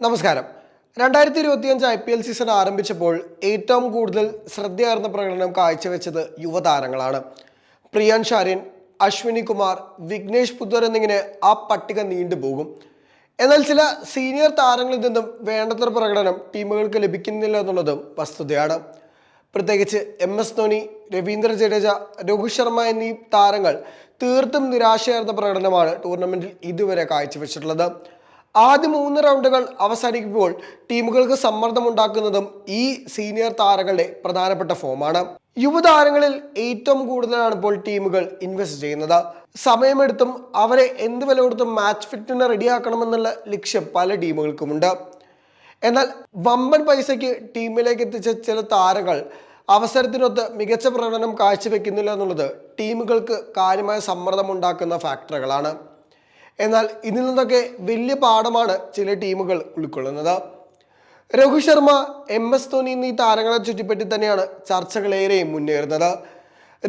നമസ്കാരം. രണ്ടായിരത്തി ഇരുപത്തിയഞ്ച് ഐ പി എൽ സീസൺ ആരംഭിച്ചപ്പോൾ ഏറ്റവും കൂടുതൽ ശ്രദ്ധയാർന്ന പ്രകടനം കാഴ്ചവെച്ചത് യുവതാരങ്ങളാണ്. പ്രിയാൻ ഷാര്യൻ അശ്വിനി കുമാർ വിഘ്നേഷ് പുത്തൂർ എന്നിങ്ങനെ ആ പട്ടിക നീണ്ടുപോകും എന്നാൽ ചില സീനിയർ താരങ്ങളിൽ നിന്നും വേണ്ടത്ര പ്രകടനം ടീമുകൾക്ക് ലഭിക്കുന്നില്ല എന്നുള്ളതും വസ്തുതയാണ്. പ്രത്യേകിച്ച് എം എസ് ധോനി രവീന്ദ്ര ജഡേജ രോഹിത് ശർമ്മ എന്നീ താരങ്ങൾ തീർത്തും നിരാശയാർന്ന പ്രകടനമാണ് ടൂർണമെന്റിൽ ഇതുവരെ കാഴ്ചവെച്ചിട്ടുള്ളത്. ആദ്യ മൂന്ന് റൗണ്ടുകൾ അവസാനിക്കുമ്പോൾ ടീമുകൾക്ക് സമ്മർദ്ദം ഉണ്ടാക്കുന്നതും ഈ സീനിയർ താരങ്ങളുടെ പ്രധാനപ്പെട്ട ഫോമാണ്. യുവതാരങ്ങളിൽ ഏറ്റവും കൂടുതലാണ് ഇപ്പോൾ ടീമുകൾ ഇൻവെസ്റ്റ് ചെയ്യുന്നത്. സമയമെടുത്തും അവരെ എന്ത് വില കൊടുത്തും മാച്ച് ഫിറ്റിന് റെഡിയാക്കണമെന്നുള്ള ലക്ഷ്യം പല ടീമുകൾക്കുമുണ്ട്. എന്നാൽ വമ്പൻ പൈസയ്ക്ക് ടീമിലേക്ക് എത്തിച്ച ചില താരങ്ങൾ അവസരത്തിനൊത്ത് മികച്ച പ്രകടനം കാഴ്ചവെക്കുന്നില്ല എന്നുള്ളത് ടീമുകൾക്ക് കാര്യമായ സമ്മർദ്ദം ഉണ്ടാക്കുന്ന ഫാക്ടറുകളാണ് എന്നാൽ ഇതിൽ നിന്നൊക്കെ വലിയ പാഠമാണ് ചില ടീമുകൾ ഉൾക്കൊള്ളുന്നത്. രോഹിത് ശർമ്മ എം എസ് ധോനി എന്നീ താരങ്ങളെ ചുറ്റിപ്പറ്റി തന്നെയാണ് ചർച്ചകളേറെയും മുന്നേറുന്നത്.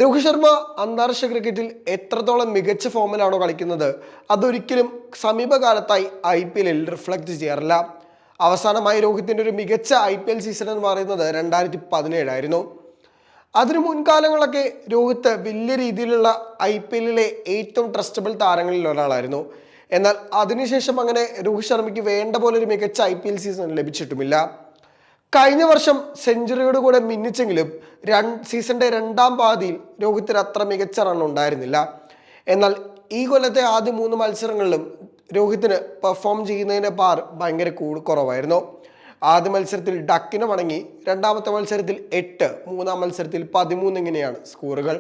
രോഹിത് ശർമ്മ അന്താരാഷ്ട്ര ക്രിക്കറ്റിൽ എത്രത്തോളം മികച്ച ഫോമിലാണോ കളിക്കുന്നത് അതൊരിക്കലും സമീപകാലത്തായി ഐ പി എല്ലിൽ റിഫ്ലക്റ്റ് ചെയ്യാറില്ല. അവസാനമായി രോഹിത്തിന്റെ ഒരു മികച്ച ഐ പി എൽ സീസൺ എന്ന് പറയുന്നത് രണ്ടായിരത്തി പതിനേഴായിരുന്നു അതിനു മുൻകാലങ്ങളൊക്കെ രോഹിത് വലിയ രീതിയിലുള്ള ഐ പി എല്ലിലെ ഏറ്റവും ട്രസ്റ്റബിൾ താരങ്ങളിൽ ഒരാളായിരുന്നു. എന്നാൽ അതിനുശേഷം അങ്ങനെ രോഹിത് ശർമ്മയ്ക്ക് വേണ്ട പോലെ ഒരു മികച്ച ഐ പി എൽ സീസൺ ലഭിച്ചിട്ടുമില്ല. കഴിഞ്ഞ വർഷം സെഞ്ചുറിയോട് കൂടെ മിന്നിച്ചെങ്കിലും രൺ സീസണിന്റെ രണ്ടാം പാതിയിൽ രോഹിത്തിന് അത്ര മികച്ച റൺ ഉണ്ടായിരുന്നില്ല. എന്നാൽ ഈ കൊല്ലത്തെ ആദ്യ മൂന്ന് മത്സരങ്ങളിലും രോഹിത്തിന് പെർഫോം ചെയ്യുന്നതിന്റെ പാർ ഭയങ്കര കുറവായിരുന്നു. ആദ്യ മത്സരത്തിൽ ഡക്കിന് വണങ്ങി രണ്ടാമത്തെ മത്സരത്തിൽ എട്ട് മൂന്നാം മത്സരത്തിൽ പതിമൂന്ന് ഇങ്ങനെയാണ് സ്കോറുകൾ.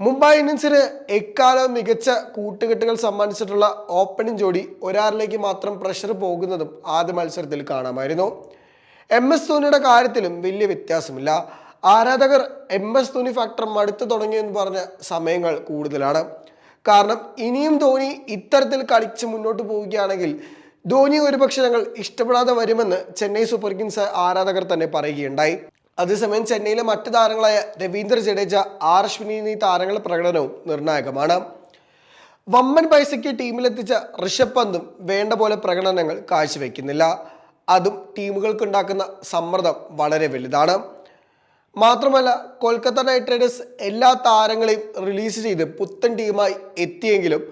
മുംബൈ ഇന്ത്യൻസിന് എക്കാലവും മികച്ച കൂട്ടുകെട്ടുകൾ സമ്മാനിച്ചിട്ടുള്ള ഓപ്പണിംഗ് ജോഡി ഒരാറിലേക്ക് മാത്രം പ്രഷർ പോകുന്നതും ആദ്യ മത്സരത്തിൽ കാണാമായിരുന്നു. എം എസ് ധോണിയുടെ കാര്യത്തിലും വലിയ വ്യത്യാസമില്ല. ആരാധകർ എം എസ് ധോണി ഫാക്ടർ മടുത്തു തുടങ്ങിയെന്ന് പറഞ്ഞ സമയങ്ങൾ കൂടുതലാണ്. കാരണം ഇനിയും ധോണി ഇത്തരത്തിൽ കളിച്ച് മുന്നോട്ട് പോവുകയാണെങ്കിൽ ധോനി ഒരുപക്ഷെ ഞങ്ങൾ ഇഷ്ടപ്പെടാതെ വരുമെന്ന് ചെന്നൈ സൂപ്പർ കിങ്സ് ആരാധകർ തന്നെ പറയുകയുണ്ടായി. അതേസമയം ചെന്നൈയിലെ മറ്റ് താരങ്ങളായ രവീന്ദ്ര ജഡേജ ആർ അശ്വിനി എന്നീ താരങ്ങളുടെ പ്രകടനവും നിർണായകമാണ്. വമ്മൻ പൈസയ്ക്ക് ടീമിലെത്തിച്ച ഋഷഭ് പന്തും വേണ്ട പോലെ പ്രകടനങ്ങൾ കാഴ്ചവെക്കുന്നില്ല. അതും ടീമുകൾക്കുണ്ടാക്കുന്ന സമ്മർദ്ദം വളരെ വലുതാണ്. മാത്രമല്ല കൊൽക്കത്ത നൈറ്റ് റൈഡേഴ്സ് എല്ലാ താരങ്ങളെയും റിലീസ് ചെയ്ത് പുത്തൻ ടീമായി എത്തിയെങ്കിലും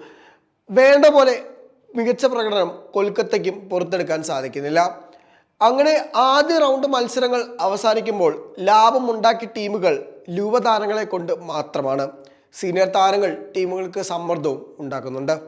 വേണ്ട പോലെ മികച്ച പ്രകടനം കൊൽക്കത്തയ്ക്കും പുറത്തെടുക്കാൻ സാധിക്കുന്നില്ല. അങ്ങനെ ആദ്യ റൗണ്ട് മത്സരങ്ങൾ അവസാനിക്കുമ്പോൾ ലാഭമുണ്ടാക്കിയ ടീമുകൾ യുവതാരങ്ങളെ കൊണ്ട് മാത്രമാണ്. സീനിയർ താരങ്ങൾ ടീമുകൾക്ക് സമ്മർദ്ദവും ഉണ്ടാക്കുന്നുണ്ട്.